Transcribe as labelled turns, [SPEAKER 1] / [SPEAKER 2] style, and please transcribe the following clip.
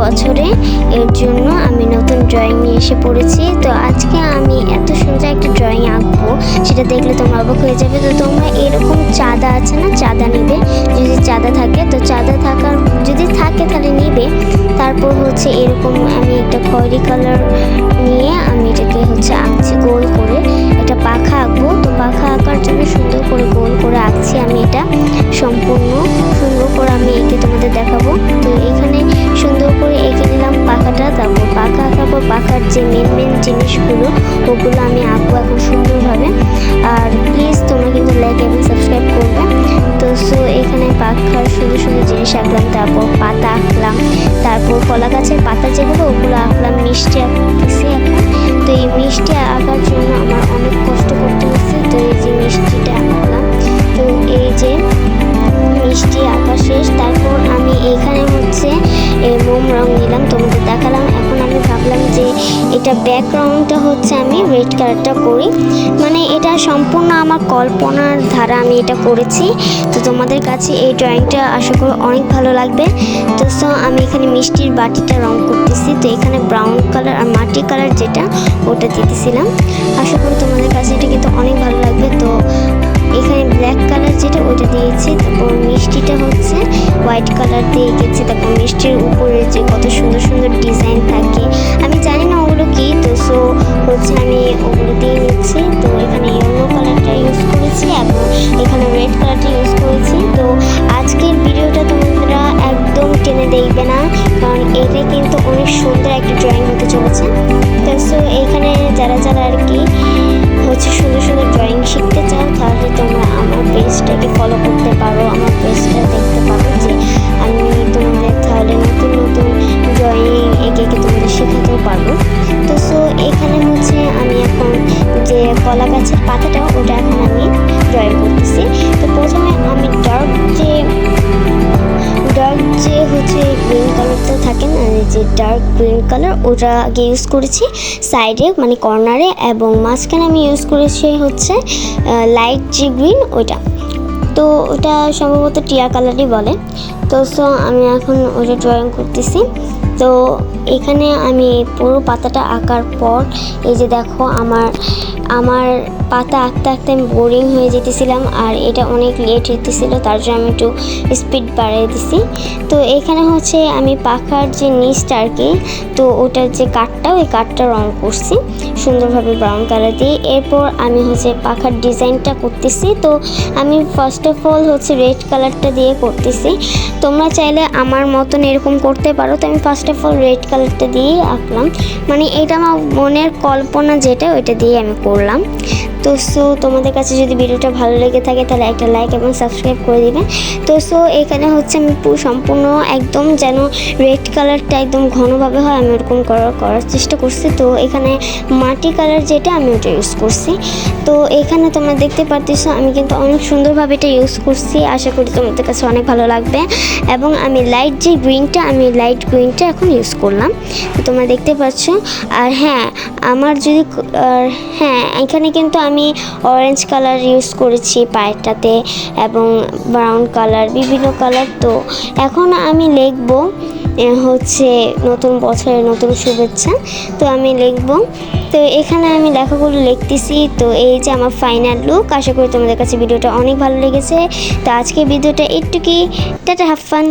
[SPEAKER 1] বছরে এর জন্য আমি নতুন ড্রয়িং নিয়ে এসে পড়েছি। তো আজকে আমি এত সুন্দর একটা ড্রয়িং আঁকবো, সেটা দেখলে তোমরা অবাক হয়ে যাবে। তো তোমরা এরকম চাঁদা আছে না, চাঁদা নেবে। যদি চাঁদা থাকে, তো চাঁদা থাকার, যদি থাকে তাহলে নিবে। তারপর হচ্ছে এরকম আমি একটা খয়েরি কালার নিয়ে আমি এটাকে হচ্ছে আঁকছি। জিনিসগুলো ওগুলো আমি আঁকবো এখন সুন্দরভাবে। আর প্লিজ তোমরা কিন্তু লাইক এবং সাবস্ক্রাইব করবে। তো সো এখানে পাখার সুন্দর সুন্দর জিনিস আঁকলাম, তারপর পাতা আঁকলাম, তারপর কলা গাছের পাতা যেগুলো, ওগুলো আঁকলাম, মিষ্টি আঁকতেছি এখন। তো এই মিষ্টি আঁকার জন্য আমার অনেক কষ্ট করতে হচ্ছে, তো এই যে মিষ্টিটা আঁকলাম। তো এই যে মিষ্টি আঁকা শেষ, তারপর আমি এখানে হচ্ছে মোম রং নিলাম, তোমাদের দেখালাম। যে এটা ব্যাকগ্রাউন্ডটা হচ্ছে আমি রেড কালারটা করি মানে এটা সম্পূর্ণ আমার কল্পনার ধারা আমি এটা করেছি তো তোমাদের কাছে এই ড্রয়িংটা আশা করি অনেক ভালো লাগবে। তো সো আমি এখানে মিষ্টির বাটিটা রং করতেছি। তো এখানে ব্রাউন কালার আর মাটি কালার যেটা, ওটা দিতেছিলাম। আশা করি তোমাদের কাছে এটা কিন্তু অনেক ভালো লাগবে। তো এখানে ব্ল্যাক কালার যেটা, ওটা দিয়েছি। তারপর মিষ্টিটা হচ্ছে হোয়াইট কালার দিয়ে এঁকেছি তারপর মিষ্টির উপরে যে কত অনেক সুন্দর একটা ড্রয়িং হতে চলেছে। তো সো এখানে যারা যারা আর কি হচ্ছে সুন্দর সুন্দর ড্রয়িং শিখতে চাও, তাহলে তোমরা আমার পেজটাকে ফলো করতে পারো, আমার পেজটা দেখতে পারো যে আমি তোমাদের তাহলে নতুন নতুন ড্রয়িং এঁকে এঁকে তোমাদের শেখাতেও পারব। তো সো এখানে হচ্ছে আমি এখন যে কলা গাছের পাতাটা, ওটা এখন যে ডার্ক গ্রিন কালার ওটা আগে ইউজ করেছি। সাইডে মানে কর্নারে এবং মাঝখানে আমি ইউজ করেছি হচ্ছে লাইট যে গ্রিন ওইটা। তো ওটা সম্ভবত টিয়া কালারই বলে। তো সো আমি এখন ওটা ড্রয়িং করতেছি। তো এখানে আমি পুরো পাতাটা আঁকার পর এই যে দেখো আমার আমার পাতা আঁকতে আঁকতে আমি বোরিং হয়ে যেতেছিলাম আর এটা অনেক লেট হইতেছিল, তার জন্য আমি একটু স্পিড বাড়িয়ে দিছি। তো এখানে হচ্ছে আমি পাখার যে নিচটা আর কি, তো ওটার যে কাঠটা ওই কাঠটা রং করছি, সুন্দরভাবে ব্রাউন কালার দিয়ে। এরপর আমি হচ্ছে পাখার ডিজাইনটা করতেছি, তো আমি ফার্স্ট অফ অল হচ্ছে রেড কালারটা দিয়ে করতেছি। তোমরা চাইলে আমার মতন এরকম করতে পারো, তো আমি ফার্স্ট অফ অল রেড কালারটা দিয়েই আঁকলাম। মানে এটা আমার মনের কল্পনা যেটা, ওইটা দিয়ে আমি করলাম। তো সো তোমাদের কাছে যদি ভিডিওটা ভালো লেগে থাকে, তাহলে একটা লাইক এবং সাবস্ক্রাইব করে দিবে। তো সো এখানে হচ্ছে আমি সম্পূর্ণ একদম যেন রেড কালারটা একদম ঘনভাবে হয়, আমি ওরকম করার করার চেষ্টা করছি। তো এখানে মাটি কালার যেটা, আমি ওটা ইউজ করছি। তো এখানে তোমরা দেখতে পারতেছো, আমি কিন্তু অনেক সুন্দরভাবে এটা ইউজ করছি। আশা করি তোমাদের কাছে অনেক ভালো লাগবে। এবং আমি লাইট যে গ্রিনটা আমি লাইট গ্রিনটা এখন ইউজ করলাম। তো তোমরা দেখতে পাচ্ছ, আর হ্যাঁ আমার যদি হ্যাঁ এখানে কিন্তু আমি অরেঞ্জ কালার ইউজ করেছি পায়েরটাতে, এবং ব্রাউন কালার বিভিন্ন কালার তো এখন আমি লিখব হচ্ছে নতুন বছরের নতুন শুভেচ্ছা, তো আমি লিখব। তো এখানে আমি লেখাগুলো লিখতেছি, তো এই যে আমার ফাইনাল লুক আশা করি তোমাদের কাছে ভিডিওটা অনেক ভালো লেগেছে। তো আজকে ভিডিওটা একটু কি টাটা হাফ ফান